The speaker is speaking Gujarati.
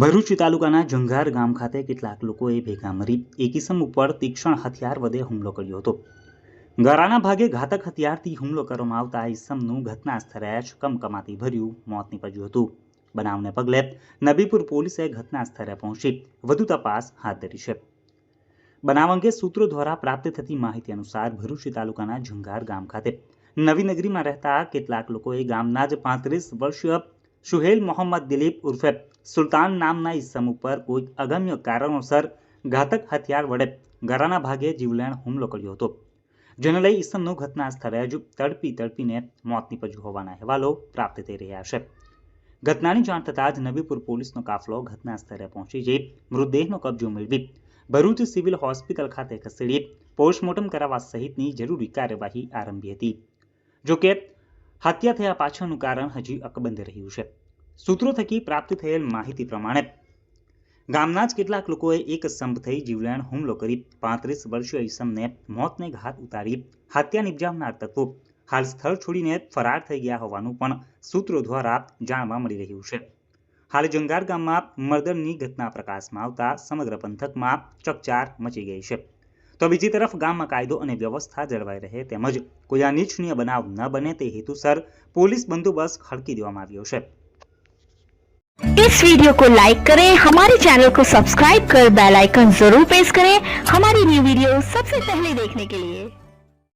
ભરૂચ તાલુકાના જંઘાર ગામ ખાતે કેટલાક લોકોએ ભેગા મરી એક ઇસમ ઉપર તીક્ષ્ણ હથિયાર વડે હુમલો કર્યો હતો. ગરાના ભાગે ઘાતક હથિયારથી હુમલો કરવામાં આવતા ઈસમનું ઘટના સ્થળે જ કમકમાતી ભર્યું મોત નીપજ્યું હતું. બનાવને પગલે નબીપુર પોલીસે ઘટના સ્થળે પહોંચી વધુ તપાસ હાથ ધરી છે. બનાવ અંગે સૂત્રો દ્વારા પ્રાપ્ત થતી માહિતી અનુસાર ભરૂચ તાલુકાના જંઘાર ગામ ખાતે નવી નગરીમાં રહેતા કેટલાક લોકોએ ગામના જ પાંત્રીસ વર્ષીય સુહેલ મોહમ્મદ દિલીપ ઉર્ફે સુલતાન નામના ઇસમ ઉપર કોઈ અગમ્ય કારણોસર ઘાતક હથિયાર વડે ગળાના ભાગે જીવલેણ હુમલો કર્યો હતો જેને લઈ ઇસમનું ઘટના સ્થળે જ તડપી તડપીને મોત નીપજ્યું હોવાના અહેવાલો પ્રાપ્ત થઈ રહ્યા છે। ઘટનાની જાણ થતાં જ નબીપુર પોલીસનો કાફલો ઘટના સ્થળે પહોંચી જઈ મૃતદેહનો કબજો મેળવી ભરૂચ સિવિલ હોસ્પિટલ ખાતે ખસેડી પોસ્ટમોર્ટમ કરાવવા સહિતની જરૂરી કાર્યવાહી આરંભી હતી। જોકે હત્યા થયા પાછળનું કારણ હજી અકબંધ રહ્યું છે. સૂત્રો થકી પ્રાપ્ત થયેલ માહિતી પ્રમાણે ગામના જ કેટલાક લોકોએ એક સંપ થઈ જીવલેણ હુમલો કરી પાંત્રીસ વર્ષીય ઈસમને મોતને ઘાત ઉતારી હત્યા નિપજાવનાર તત્વો હાલ સ્થળ છોડીને ફરાર થઈ ગયા હોવાનું પણ સૂત્રો દ્વારા જાણવા મળી રહ્યું છે. હાલ જંગાર ગામમાં મર્દરની ઘટના પ્રકાશમાં આવતા સમગ્ર પંથકમાં ચકચાર મચી ગઈ છે. તો બીજી તરફ ગામમાં કાયદો અને વ્યવસ્થા જળવાઈ રહે તેમજ કોઈ અનિચ્છનીય બનાવ ન બને તે હેતુસર પોલીસ બંદોબસ્ત ખડકી દેવામાં આવ્યો છે इस वीडियो को लाइक करें हमारे चैनल को सब्सक्राइब कर बेल आइकन जरूर प्रेस करें हमारी न्यू वीडियो सबसे पहले देखने के लिए